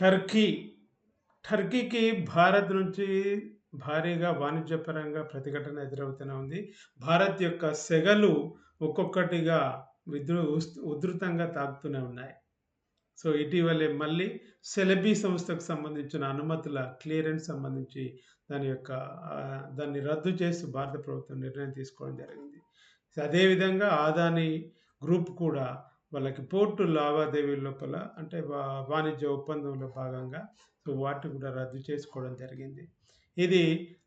Turkey. టర్కీకి Bharat నుంచి భారీగా వాణిజ్యపరంగా ప్రతిఘటన ఎదురవుతూనే ఉంది. భారత్ యొక్క సెగలు ఒక్కొక్కటిగా విద్రు ఉధృతంగా తాకుతూనే ఉన్నాయి. సో, ఇటీవలే మళ్ళీ సెలబీ సంస్థకు సంబంధించిన అనుమతుల క్లియరెన్స్ సంబంధించి దాని యొక్క దాన్ని రద్దు చేసి భారత ప్రభుత్వం నిర్ణయం తీసుకోవడం జరిగింది. అదేవిధంగా ఆదాని గ్రూప్ కూడా వాళ్ళకి పోర్టు లావాదేవీల లోపల అంటే వా వాణిజ్య ఒప్పందంలో భాగంగా సో, వాటిని కూడా రద్దు చేసుకోవడం జరిగింది. ఇది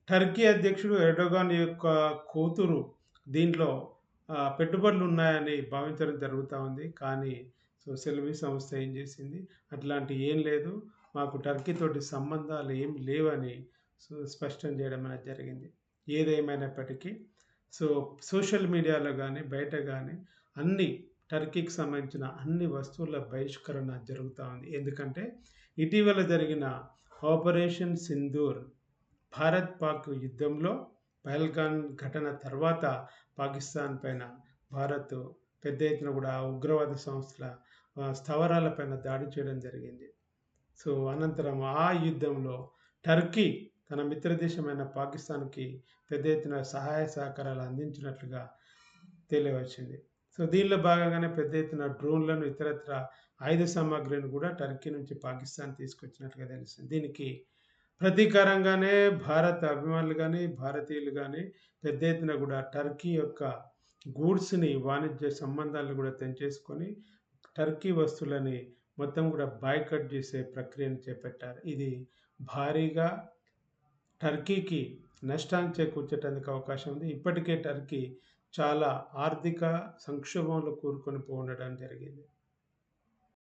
టర్కీ అధ్యక్షుడు ఎర్డోగాన్ యొక్క కూతురు దీంట్లో పెట్టుబడులు ఉన్నాయని భావించడం జరుగుతూ ఉంది. కానీ సో, సెలబీ సంస్థ ఏం చేసింది, అట్లాంటి ఏం లేదు. మాకు టర్కీతోటి సంబంధాలు ఏం లేవని సో, స్పష్టం చేయడం అనేది జరిగింది. ఏదేమైనప్పటికీ సో, సోషల్ మీడియాలో కానీ బయట కానీ అన్ని టర్కీకి సంబంధించిన అన్ని వస్తువుల బహిష్కరణ జరుగుతూ ఉంది. ఎందుకంటే ఇటీవల జరిగిన ఆపరేషన్ సింధూర్ భారత్, పాక్ యుద్ధంలో పహల్గాన్ ఘటన తర్వాత పాకిస్తాన్ పైన భారత్ పెద్ద ఎత్తున కూడా ఉగ్రవాద సంస్థల ఆహ్, పైన దాడి చేయడం జరిగింది. సో, అనంతరం ఆ యుద్ధంలో టర్కీ తన మిత్ర దేశమైన పాకిస్తాన్‌కి పెద్ద ఎత్తున సహాయ సహకారాలు అందించినట్లుగా తెలియవచ్చింది. సో, దీనిలో భాగంగానే పెద్ద ఎత్తున డ్రోన్‌లను ఇతరత్ర ఆయుధ సామాగ్రిని కూడా టర్కీ నుంచి పాకిస్తాన్ తీసుకొచ్చినట్లుగా తెలిసింది దీనికి ప్రతీకారంగానే భారత అభిమానులు కానీ భారతీయులు కానీ పెద్ద ఎత్తున కూడా టర్కీ యొక్క గూడ్స్‌ని వాణిజ్య సంబంధాలను కూడా తెంచేసుకొని టర్కీ వస్తువులని మొత్తం కూడా బాయ్‌కట్ చేసే ప్రక్రియను చేపట్టారు. ఇది భారీగా టర్కీకి నష్టాన్ని చేకూర్చేటందుకు అవకాశం ఉంది. ఇప్పటికే టర్కీ చాలా ఆర్థిక సంక్షోభంలో కూరుకొని పోవడం జరిగింది.